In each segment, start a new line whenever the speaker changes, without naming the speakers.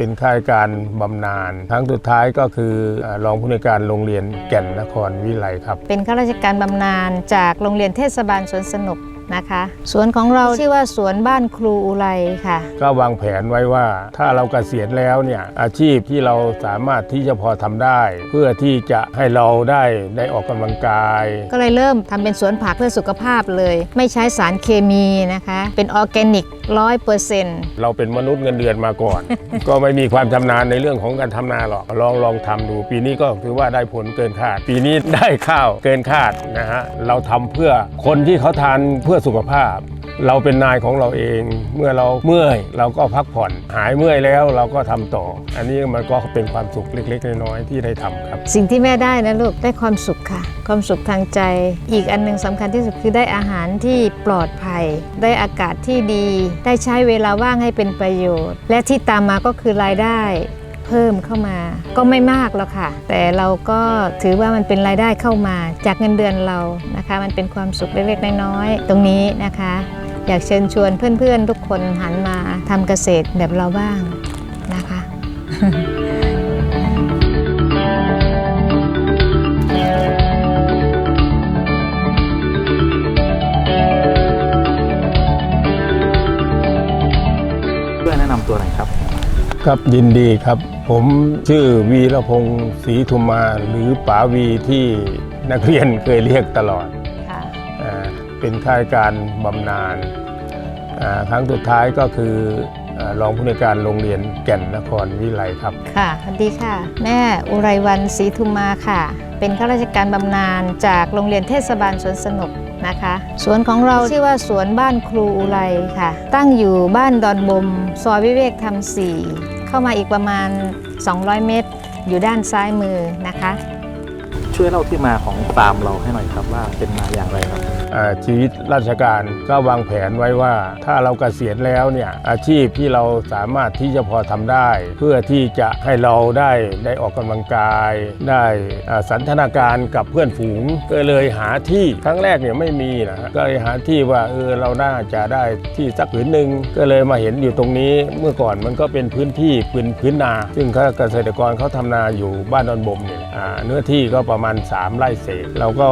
เป็นข้าราชการบำนาญครั้งสุดท้ายก็คือรองผู้ในการโรงเรียนแก่นนครวิไลครับ
เป็นข้าราชการบำนาญจากโรงเรียนเทศบาลสวนสนุก นะคะสวนของเราชื่อว่าสวนบ้านครูอุไรค่ะ
ก็วางแผนไว้ว่าถ้าเราเกษียณแล้วเนี่ยอาชีพที่เราสามารถที่จะพอทำได้ เพื่อที่จะให้เราได้ได้ออกกำลังกาย
ก็เลยเริ่มทำเป็นสวนผักเพื่อสุขภาพเลย ไม่ใช้สารเคมีนะคะ เป็นออร์แกนิกร้อยเปอร์เซ็นต์
เราเป็นมนุษย์เงินเดือนมาก่อน ก็ไม่มีความชำนาญในเรื่องของการทำนาหรอกลองลองทำดู ปีนี้ก็ถือว่าได้ผลเกินคาด ปีนี้ได้ข้าวเกินคาดนะฮะเราทำเพื่อคนที่เขาทานเพื่อสุขภาพ เราเป็นนายของเราเอง เมื่อเราเมื่อยเราก็พักผ่อน หายเมื่อยแล้วเราก็ทำต่อ อันนี้มันก็เป็นความสุขเล็กๆน้อยๆที่ได้ทำครับ
สิ่งที่แม่ได้นะลูกได้ความสุขค่ะ ความสุขทางใจ อีกอันหนึงสำคัญที่สุดคือได้อาหารที่ปลอดภัย ได้อากาศที่ดี ได้ใช้เวลาว่างให้เป็นประโยชน์ และที่ตามมาก็คือรายได้ เพิ่มเข้ามา ก็ไม่มากหรอกค่ะ แต่เราก็ถือว่ามันเป็นรายได้เข้ามา จากเงินเดือนเรานะคะ มันเป็นความสุขเล็กๆน้อยๆตรงนี้นะคะ อยากเชิญชวนเพื่อนๆ ทุกคนหันมาทำเกษตรแบบเราบ้างนะคะ
ครับ
ยินดีครับ ผมชื่อวีรพงศ์ศรีธุมาหรือป๋าวีที่นักเรียนเคยเรียกตลอด
ค่ะ
อ่าเป็นข้าราชการบำนาญอ่าครั้งสุดท้ายก็คืออ่ารองผู้ในวยการโรงเรียนแก่นนครวิไลครับ
ค่ะสวัสดีค่ะ แม่อุไรวันศรีธุมาค่ะ เป็นข้าราชการบำนาญจากโรงเรียนเทศบาลสวนสนุก นะคะ สวนของเราชื่อว่าสวนบ้านครูอุไรค่ะ ตั้งอยู่บ้านดอนบม ซอยวิเวกธรรมสี่เข้ามาอีกประมาณ 200 เมตร อยู่ด้านซ้ายมือนะคะ
ช่วยเล่าที่มาของฟาร์มเราให้หน่อยครับว่าเป็นมาอย่างไรครับ
ชีวิตราชการก็วางแผนไว้ว่า ถ้าเราเกษียณแล้วเนี่ยอาชีพที่เราสามารถที่จะพอทำได้ เพื่อที่จะให้เราได้ได้ออกกำลังกาย ได้สันทนาการกับเพื่อนฝูงก็เลยหาที่ครั้งแรกเนี่ยไม่มีนะก็เลยหาที่ว่าเออเราน่าจะได้ที่สักผืนหนึ่งก็เลยมาเห็นอยู่ตรงนี้ เมื่อก่อนมันก็เป็นพื้นที่พื้นพื้นนา ซึ่งเกษตรกรเขาทำนาอยู่บ้านดอนบ่มเนี่ยเนื้อที่ก็ประมาณ3 ไร่เศษเราก็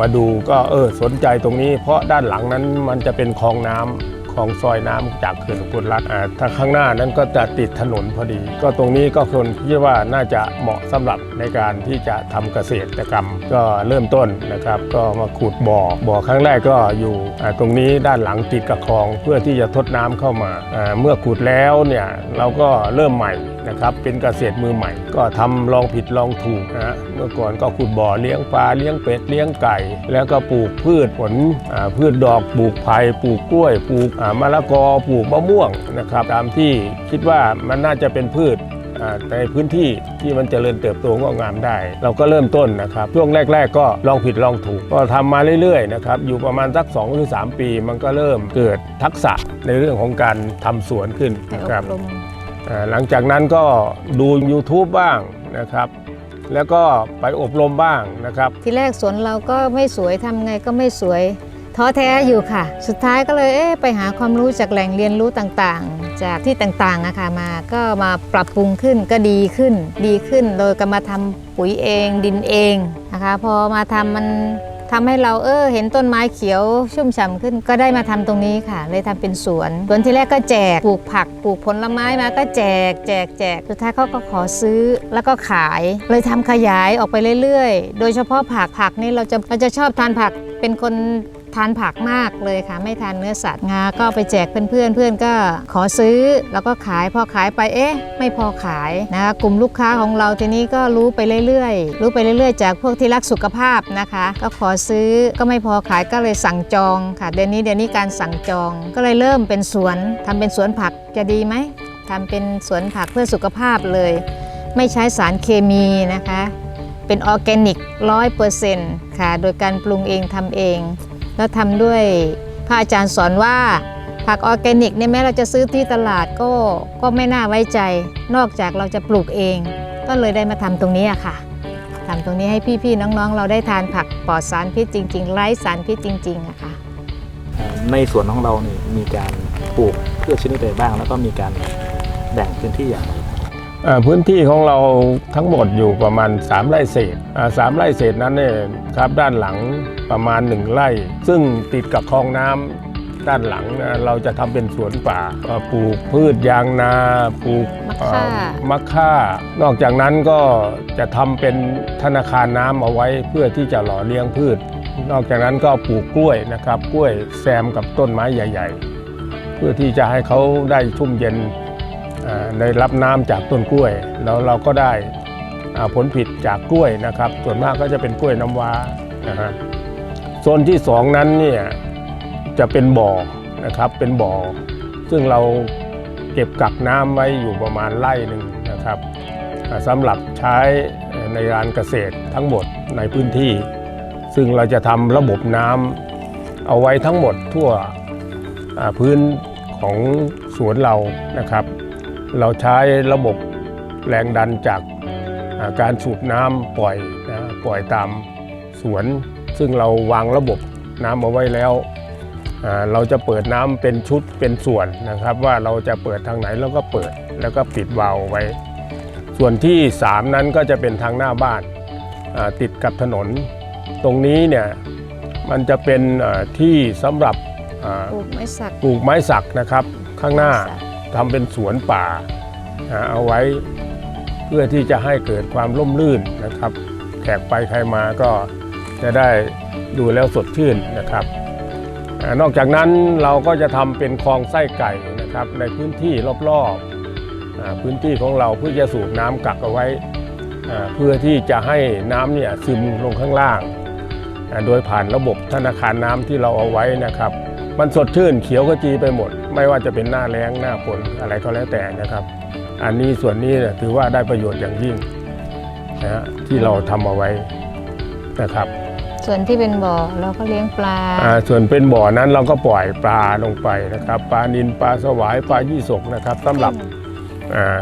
มาดูก็เออสนใจตรงนี้ เพราะด้านหลังนั้นมันจะเป็นคลองน้ำของซอยน้ำจากเขื่อนกุลรัตน์อ่าถ้าข้างหน้านั้นก็จะติดถนนพอดี ก็ตรงนี้ก็คนคิดว่าน่าจะเหมาะสำหรับในการที่จะทำเกษตรกรรม ก็เริ่มต้นนะครับ ก็มาขุดบ่อ บ่อครั้งแรกก็อยู่ตรงนี้ด้านหลังติดกับคลอง เพื่อที่จะทดน้ำเข้ามาอ่าเมื่อขุดแล้วเนี่ยเราก็เริ่มใหม่ นะครับ เป็นเกษตรมือใหม่ ก็ทำลองผิดลองถูกนะฮะเมื่อก่อนก็ขุดบ่อเลี้ยงปลาเลี้ยงเป็ดเลี้ยงไก่ แล้วก็ปลูกพืชผลพืชดอกปลูกไผ่ปลูกกล้วย ปลูกมะละกอปลูกมะม่วงนะครับ ตามที่คิดว่ามันน่าจะเป็นพืชในพื้นที่ที่มันจเจริญเติบโตงอกงามได้ เราก็เริ่มต้นนะครับ ช่วงแรก ๆ ก็ลองผิดลองถูก ก็ทำมาเรื่อยๆนะครับอยู่ประมาณสัก2หรือ3ปี มันก็เริ่มเกิดทักษะในเรื่องของการทำสวนขึ้นนะครั
บ
หลังจากนั้นก็ดู YouTube บ้างนะครับแล้วก็ไปอบรมบ้างนะครับ
ที่แรกสวนเราก็ไม่สวยทำไงก็ไม่สวยท้อแท้อยู่ค่ะ สุดท้ายก็เลยเอ๊ะไปหาความรู้จากแหล่งเรียนรู้ต่างๆ จากที่ต่างๆอะค่ะมาก็มาปรับปรุงขึ้นก็ดีขึ้น ดีขึ้นโดยก็มาทำปุ๋ยเองดินเองนะคะพอมาทำมัน ทำให้เราเออเห็นต้นไม้เขียวชุ่มฉ่ำขึ้น ก็ได้มาทำตรงนี้ค่ะ เลยทำเป็นสวนสวนที่แรกก็แจกปลูกผักปลูกผลไม้มาก็แจก แจกแจกสุดท้ายเขาก็ขอซื้อแล้วก็ขาย เลยทำขยายออกไปเรื่อยๆ โดยเฉพาะผักผักนี่เราจะเราจะชอบทานผักเป็นคน ทานผักมากเลยค่ะ ไม่ทานเนื้อสัตว์งาก็ไปแจกเพื่อนๆเพื่อนก็ขอซื้อ แล้วก็ขายพอขายไปเอ๊ะ ไม่พอขายนะคะกลุ่มลูกค้าของเราทีนี้ก็รู้ไปเรื่อยๆ รู้ไปเรื่อยๆ จากพวกที่รักสุขภาพนะคะ ก็ขอซื้อก็ไม่พอขายก็เลยสั่งจองค่ะเดี๋ยวนี้เดี๋ยวนี้การสั่งจองก็เลยเริ่มเป็นสวนทำเป็นสวนผักจะดีไหมทำเป็นสวนผักเพื่อสุขภาพเลย ไม่ใช้สารเคมีนะคะ เป็นออร์แกนิกร้อยเปอร์เซ็นต์ค่ะ โดยการปรุงเองทำเอง แล้วทำด้วยพระอาจารย์สอนว่าผักออร์แกนิกเนี่ยแม้เราจะซื้อที่ตลาดก็ก็ไม่น่าไว้ใจ นอกจากเราจะปลูกเอง ก็เลยได้มาทำตรงนี้อะค่ะทำตรงนี้ให้พี่ๆน้องๆ เราได้ทานผักปลอดสารพิษจริง ๆ ไร้สารพิษจริงๆอะค่ะ
ในสวนของเรานี่มีการปลูกพืชชนิดใดบ้าง แล้วก็มีการแบ่งพื้นที่อย่างไร
พื้นที่ของเราทั้งหมดอยู่ประมาณ 3 ไร่เศษอ่าสามไร่เศษนั้นเนี่ยครับด้านหลังประมาณ 1 ไร่ ซึ่งติดกับคลองน้ำด้านหลังนะเราจะทำเป็นสวนป่าอ่าปลูกพืชยางนาปลูก
มะค่า
เอ่อมะค่านอกจากนั้นก็จะทำเป็นธนาคารน้ำเอาไว้เพื่อที่จะหล่อเลี้ยงพืช นอกจากนั้นก็ปลูกกล้วยนะครับ กล้วยแซมกับต้นไม้ใหญ่ ๆ เพื่อที่จะให้เขาได้ชุ่มเย็นอ่า ได้รับน้ำจากต้นกล้วย แล้วเราก็ได้ผลผลิตจากกล้วยนะครับ ส่วนมากก็จะเป็นกล้วยน้ำว้านะฮะโซนที่สองนั้นเนี่ยจะเป็นบ่อนะครับเป็นบ่อ ซึ่งเราเก็บกักน้ำไว้อยู่ประมาณไร่หนึ่งนะครับอ่าสำหรับใช้ในการเกษตรทั้งหมดในพื้นที่ ซึ่งเราจะทำระบบน้ำเอาไว้ทั้งหมดทั่วพื้นของสวนเรานะครับ เราใช้ระบบแรงดันจากอ่าการสูบน้ำปล่อยนะปล่อยตามสวน ซึ่งเราวางระบบน้ำเอาไว้แล้วอ่าเราจะเปิดน้ำเป็นชุดเป็นส่วนนะครับ ว่าเราจะเปิดทางไหนเราก็เปิดแล้วก็ปิดวาล์วไว้ ส่วนที่ 3 นั้นก็จะเป็นทางหน้าบ้านอ่าติดกับถนน ตรงนี้เนี่ยมันจะเป็นอ่าที่สำหรับอ่า
ปลูกไม้สัก
ปลูกไม้สักนะครับข้างหน้า
ไม้สัก
ทำเป็นสวนป่าเอาไว้เพื่อที่จะให้เกิดความร่มรื่นนะครับ แขกไปใครมาก็จะได้ดูแล้วสดชื่นนะครับ นอกจากนั้นเราก็จะทำเป็นคลองไส้ไก่นะครับ ในพื้นที่รอบๆพื้นที่ของเราเพื่อจะสูบน้ำกักเอาไว้ เพื่อที่จะให้น้ำเนี่ยซึมลงข้างล่าง โดยผ่านระบบธนาคารน้ำที่เราเอาไว้นะครับ มันสดชื่นเขียวขจีไปหมด ไม่ว่าจะเป็นหน้าแล้งหน้าฝนอะไรก็แล้วแต่นะครับ อันนี้ส่วนนี้เนี่ยถือว่าได้ประโยชน์อย่างยิ่งนะฮะที่เราทำเอาไว้นะครับ
ส่วนที่เป็นบ่อเราก็เลี้ยงปลา
อ่าส่วนเป็นบ่อนั้นเราก็ปล่อยปลาลงไปนะครับปลานินปลาสวายปลายี่สกนะครับสำหรับอ่า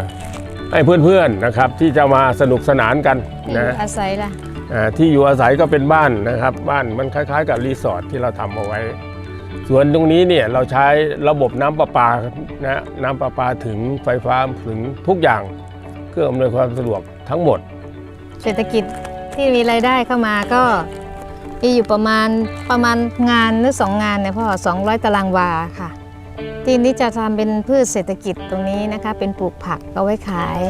ให้เพื่อนๆนะครับที่จะมาสนุกสนานกัน
ที่
นะ
อาศัยล่ะ
อ่าที่อยู่อาศัยก็เป็นบ้านนะครับ บ้านมันคล้ายๆ กับรีสอร์ทที่เราทำเอาไว้ ส่วนตรงนี้เนี่ยเราใช้ระบบน้ำประปานะน้ำประปาถึงไฟฟ้าถึงทุกอย่างเพื่ออำนวยความสะดวกทั้งหมด
เศรษฐกิจที่มีรายได้เข้ามาก็มีอยู่ประมาณประมาณงานหรือสองงานเนี่ยพ่อ200ตารางวาค่ะ ที่นี้จะทำเป็นพืชเศรษฐกิจตรงนี้นะคะ เป็นปลูกผักเอาไว้ขาย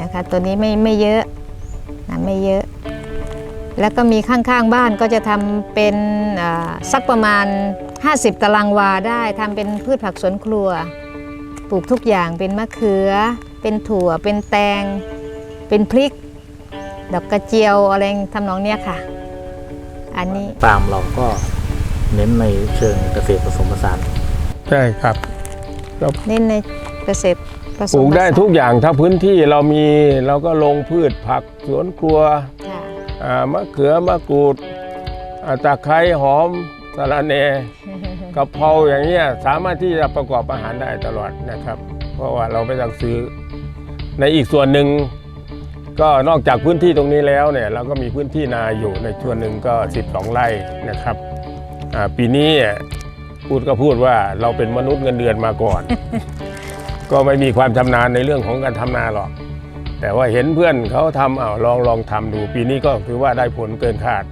นะคะ ตัวนี้ไม่ไม่เยอะนะไม่เยอะ แล้วก็มีข้างๆบ้านก็จะทำเป็นสักประมาณ 50 ตารางวาได้ทำเป็นพืชผักสวนครัว ปลูกทุกอย่างเป็นมะเขือ เป็นถั่ว เป็นแตง เป็นพริก ดอกกระเจียวอะไรทำนองเนี้ยค่ะ อันนี้
ฟาร์มเราก็เน้นในเชิงเกษตรผสมผสาน
ใช่ครับ
เน้นในเกษตรผส
ปลู
ม
กได้
ผสาน
ทุกอย่างถ้าพื้นที่เรามีเราก็ลงพืชผักสวนครัว
ค่ะ
อ่ามะเขือมะกรูดอ่าตะไคร้หอม สะระแหน่กะเพราอย่างเงี้ยสามารถที่จะประกอบอาหารได้ตลอดนะครับ เพราะว่าเราไม่ต้องซื้อ ในอีกส่วนหนึ่งก็นอกจากพื้นที่ตรงนี้แล้วเนี่ยเราก็มีพื้นที่นาอยู่ในส่วนหนึ่งก็ 12 ไร่นะครับปีนี้พูดก็พูดว่าเราเป็นมนุษย์เงินเดือนมาก่อน ก็ไม่มีความชำนาญในเรื่องของการทำนาหรอก แต่ว่าเห็นเพื่อนเขาทำเอาลองลองทำดู ปีนี้ก็ถือว่าได้ผลเกินคาด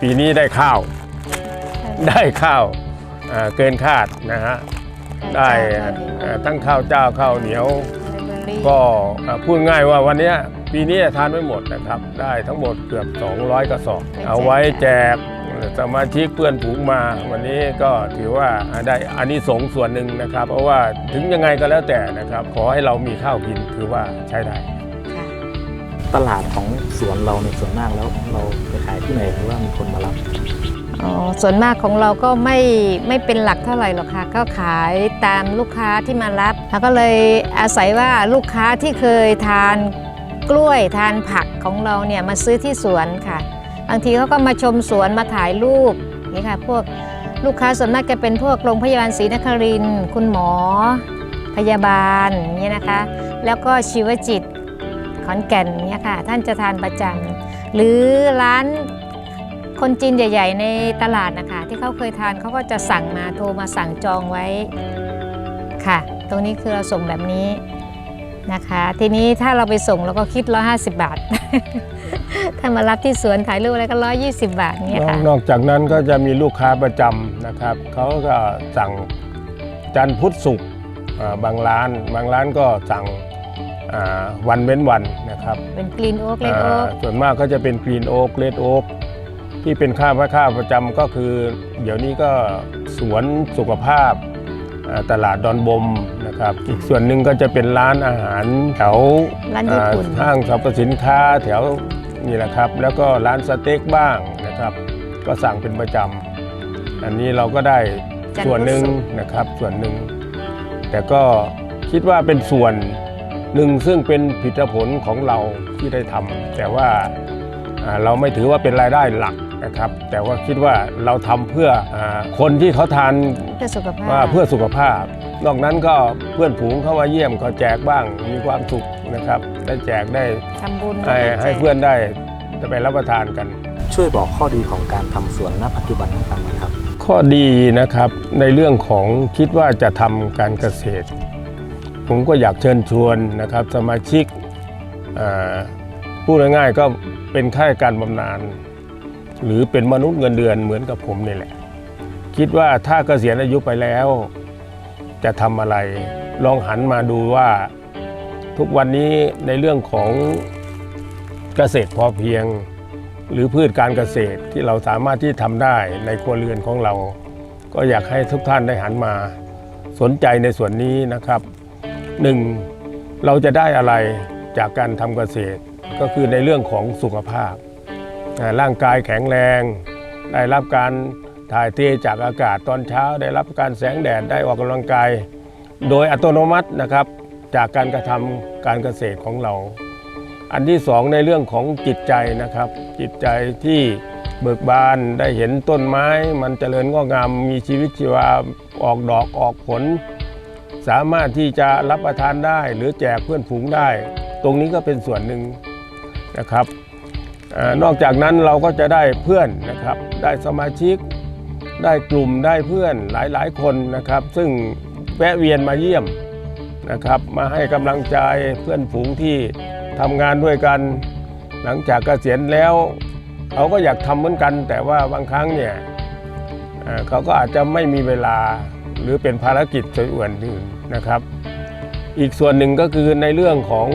ปีนี้ได้ข้าว ได้ข้าวอ่าเกินคาดนะฮะได้อ่าทั้งข้าวเจ้าข้าวเหนียว ก็อ่าพูดง่ายว่าวันเนี้ยปีนี้ทานไม่หมดนะครับ ได้ทั้งหมดเกือบ 200 กระสอบ เอาไว้แจกสมาชิกเพื่อนผูงมา วันนี้ก็ถือว่าได้อานิสงส์ส่วนหนึ่งนะครับ เพราะว่าถึงยังไงก็แล้วแต่นะครับ ขอให้เรามีข้าวกินถือว่าใช้ได้
ค่ะ
ตลาดของสวนเราในยส่วนมากแล้วเราไปขายที่ไหนหรือว่ามีคนมารับ
อ๋อส่วนมากของเราก็ไม่ไม่เป็นหลักเท่าไหร่หรอกค่ะ ก็ขายตามลูกค้าที่มารับ แล้วก็เลยอาศัยว่าลูกค้าที่เคยทานกล้วยทานผักของเราเนี่ยมาซื้อที่สวนค่ะ บางทีเขาก็มาชมสวนมาถ่ายรูปนี่ค่ะพวกลูกค้าส่วนมากจะเป็นพวกโรงพยาบาลศรีนครินคุณหมอ พยาบาลอย่างเงี้ยนะคะ แล้วก็ชีวจิตขอนแก่นเนี่ยค่ะ ท่านจะทานประจำหรือร้าน คนจีนใหญ่ ๆ ในตลาดนะคะ ที่เขาเคยทานเขาก็จะสั่งมาโทรมาสั่งจองไว้ค่ะ ตรงนี้คือเราส่งแบบนี้นะคะ ทีนี้ถ้าเราไปส่งเราก็คิด 150 บาท ถ้ามารับที่สวนถ่ายรูปอะไรก็ 120 บาทเนี่ย
นอก
ค่ะ
นอกจากนั้นก็จะมีลูกค้าประจำนะครับเขาก็สั่งจันทร์พุธศุกร์อ่าบางร้าน บางร้านก็สั่งอ่าวันเว้นวันนะครับ
เป็นกรีนโอ๊กเลดโอ๊
อ่ากส่วนมากก็จะเป็นกรีนโอ๊กเลดโอ๊ก ที่เป็นค่าพระค่าประจำก็คือ เดี๋ยวนี้ก็สวนสุขภาพอ่าตลาดดอนบมนะครับ อีกส่วนหนึ่งก็จะเป็นร้านอาหารแถว
ร้านญี่ปุ่น
อ่าห้างสรรพสินค้าแถวนี่แหละครับ แล้วก็ร้านสเต็กบ้างนะครับ ก็สั่งเป็นประจำอันนี้เราก็ได้
จันทร์
ส่วนหนึ่ง
พุธศุกร์
นะครับส่วนหนึ่ง แต่ก็คิดว่าเป็นส่วนหนึ่งซึ่งเป็นผลิตผลของเราที่ได้ทำแต่ว่าอ่าเราไม่ถือว่าเป็นรายได้หลัก นะครับ แต่ว่าคิดว่าเราทำเพื่ออาคนที่เขาทาน
เพื่อสุขภา
ว่า
พ
เพื่อสุขภาพ นอกนั้นก็เพื่อนฝูงเข้ามาเยี่ยมก็แจกบ้างมีความสุขนะครับ ได้แจกได้
ทำบุญ
ให้ให้เพื่อนได้จะไปรับประทานกัน
ช่วยบอกข้อดีของการทำสวนณปัจจุบันให้ฟังหน่อยครับ
ข้อดีนะครับในเรื่องของคิดว่าจะทำการเกษตร ผมก็อยากเชิญชวนนะครับสมาชิกอ่าพูดง่ายๆก็เป็นข้าราชการบำนาญ หรือเป็นมนุษย์เงินเดือนเหมือนกับผมนี่แหละ คิดว่าถ้าเกษียณอายุไปแล้ว จะทำอะไร ลองหันมาดูว่า ทุกวันนี้ในเรื่องของเกษตรพอเพียง หรือพืชการเกษตรที่เราสามารถที่ทำได้ในครัวเรือนของเรา ก็อยากให้ทุกท่านได้หันมา สนใจในส่วนนี้นะครับหนึ่งเราจะได้อะไรจากการทำเกษตรก็คือในเรื่องของสุขภาพ ร่างกายแข็งแรง ได้รับการถ่ายเทจากอากาศตอนเช้า ได้รับการแสงแดดได้ออกกำลังกาย โดยอัตโนมัตินะครับจากการกระทำการเกษตรของเรา อันที่สองในเรื่องของจิตใจนะครับ จิตใจที่เบิกบานได้เห็นต้นไม้ มันเจริญงอกงามมีชีวิตชีวาออกดอกออกผล สามารถที่จะรับประทานได้หรือแจกเพื่อนฝูงได้ ตรงนี้ก็เป็นส่วนหนึ่งนะครับ นอกจากนั้นเราก็จะได้เพื่อนนะครับ ได้สมาชิก ได้กลุ่มได้เพื่อนหลายๆ คนนะครับ ซึ่งแวะเวียนมาเยี่ยมนะครับ มาให้กำลังใจเพื่อนฝูงที่ทำงานด้วยกัน หลังจากเกษียณแล้วเขาก็อยากทำเหมือนกัน แต่ว่าบางครั้งเนี่ยเขาก็อาจจะไม่มีเวลาหรือเป็นภารกิจส่วนอื่นนะครับ อีกส่วนหนึ่งก็คือในเรื่องของ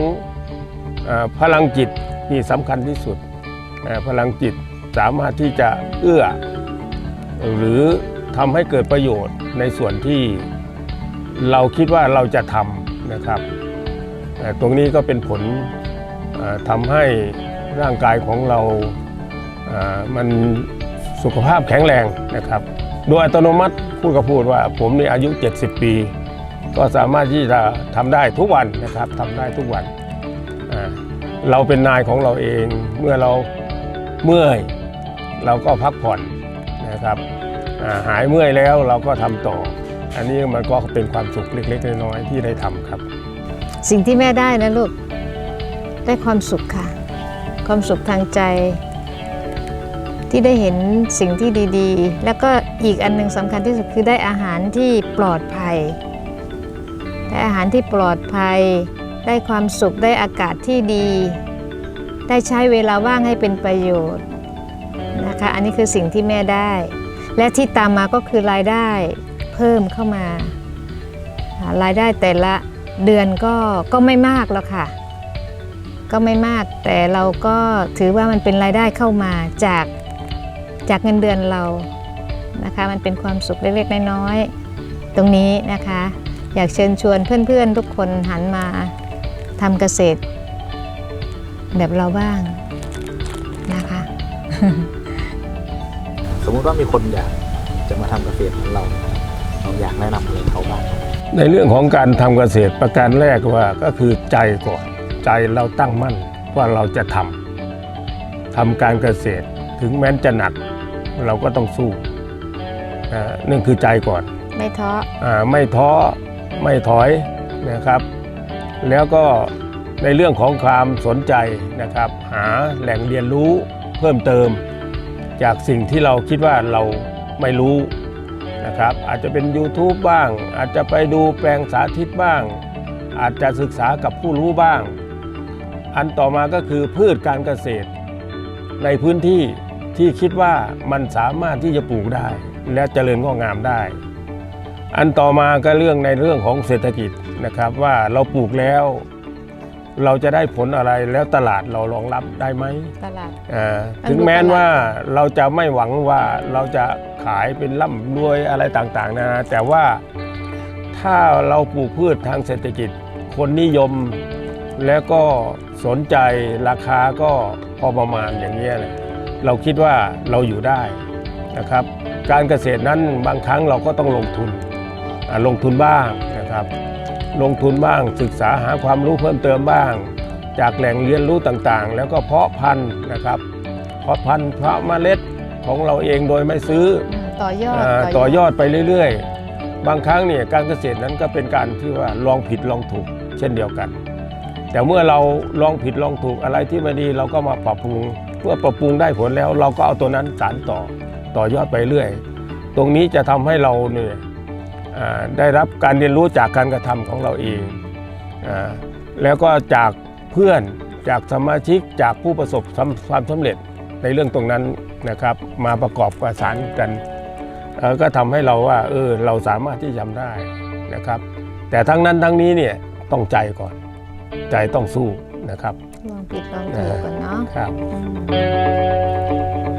อพลังจิตที่สำคัญที่สุด พลังจิตสามารถที่จะเอื้อ หรือทำให้เกิดประโยชน์ในส่วนที่เราคิดว่าเราจะทำนะครับตรงนี้ก็เป็นผลทำให้ร่างกายของเรา มันสุขภาพแข็งแรงนะครับ โดยอัตโนมัติพูดก็พูดว่าผมนี่อายุ 70 ปี ก็สามารถที่จะทำได้ทุกวันนะครับทำได้ทุกวัน เราเป็นนายของเราเองเมื่อเรา เมื่อยเราก็พักผ่อนนะครับาหายเมื่อยแล้วเราก็ทำต่อ อันนี้มันก็เป็นความสุขเล็กๆน้อยๆที่ได้ทำครับ
สิ่งที่แม่ได้นะลูกได้ความสุขค่ะ ความสุขทางใจ ที่ได้เห็นสิ่งที่ดี ๆ แล้วก็อีกอันหนึ่งสำคัญที่สุดคือได้อาหารที่ปลอดภัยได้อาหารที่ปลอดภัย ได้ความสุขได้อากาศที่ดี ได้ใช้เวลาว่างให้เป็นประโยชน์นะคะ อันนี้คือสิ่งที่แม่ได้ และที่ตามมาก็คือรายได้เพิ่มเข้ามา รายได้แต่ละเดือนก็ก็ไม่มากแล้วค่ะ ก็ไม่มากแต่เราก็ถือว่ามันเป็นรายได้เข้ามาจากจากเงินเดือนเรานะคะ มันเป็นความสุขเล็กๆน้อยๆตรงนี้นะคะ อยากเชิญชวนเพื่อนๆทุกคนหันมาทำเกษตร แบบเราบ้างนะคะ
สมมุติว่ามีคนอยากจะมาทำเกษตรเหมือนเรานะครับเราอยากแนะนำอะไรเขาบ้างครับ
ในเรื่องของการทำเกษตรประการแรกว่าก็คือใจก่อน ใจเราตั้งมั่นว่าเราจะทำทำการเกษตรถึงแม้นจะหนักเราก็ต้องสู้อ่านั่นคือใจก่อน
ไม่ท้อ
อาไม่ท้อไม่ถอยนะครับ แล้วก็ ในเรื่องของความสนใจนะครับ หาแหล่งเรียนรู้เพิ่มเติม จากสิ่งที่เราคิดว่าเราไม่รู้นะครับ อาจจะเป็น YouTube บ้าง อาจจะไปดูแปลงสาธิตบ้าง อาจจะศึกษากับผู้รู้บ้าง อันต่อมาก็คือพืชการเกษตร ในพื้นที่ที่คิดว่ามันสามารถที่จะปลูกได้ และเจริญงอกงามได้ อันต่อมาก็เรื่องในเรื่องของเศรษฐกิจนะครับว่าเราปลูกแล้ว เราจะได้ผลอะไรแล้วตลาดเรารองรับได้ไหม
ตลาด
อ่า
อัน
ถึง
ดู
แม้น
ตลาด
ว่าเราจะไม่หวังว่าเราจะขายเป็นร่ำรวยอะไรต่างๆนะนะ แต่ว่าถ้าเราปลูกพืชทางเศรษฐกิจ คนนิยมแล้วก็สนใจราคาก็พอประมาณอย่างนี้ยนะเราคิดว่าเราอยู่ได้นะครับ การเกษตรนั้นบางครั้งเราก็ต้องลงทุนอ่าลงทุนบ้างนะครับ ลงทุนบ้าง ศึกษาหาความรู้เพิ่มเติมบ้าง จากแหล่งเรียนรู้ต่างๆ แล้วก็เพาะพันธุ์นะครับ เพาะพันธุ์เพาะเมล็ดของเราเองโดยไม่ซื้อ
อืมต่อยอด
อาต่อยอดไปเรื่อยๆ บางครั้งเนี่ยการเกษตรนั้นก็เป็นการที่ว่าลองผิดลองถูกเช่นเดียวกัน แต่เมื่อเราลองผิดลองถูกอะไรที่ไม่ดีเราก็มาปรับปรุงเมื่อปรับปรุงได้ผลแล้ว เราก็เอาตัวนั้นสานต่อต่อยอดไปเรื่อย ตรงนี้จะทำให้เราเนี่ยอ่า ได้รับการเรียนรู้จากการกระทำของเราเองอาแล้วก็จากเพื่อนจากสมาชิกจากผู้ประสบความสำเร็จในเรื่องตรงนั้นนะครับ มาประกอบประสานกันเอ่อก็ทำให้เราว่าเออเราสามารถที่จะทำได้นะครับ แต่ทั้งนั้นทั้งนี้เนี่ยต้องใจก่อน ใจต้องสู้นะครับ
ลองผิดลองถูกกันเนาะ
ครับ
อืม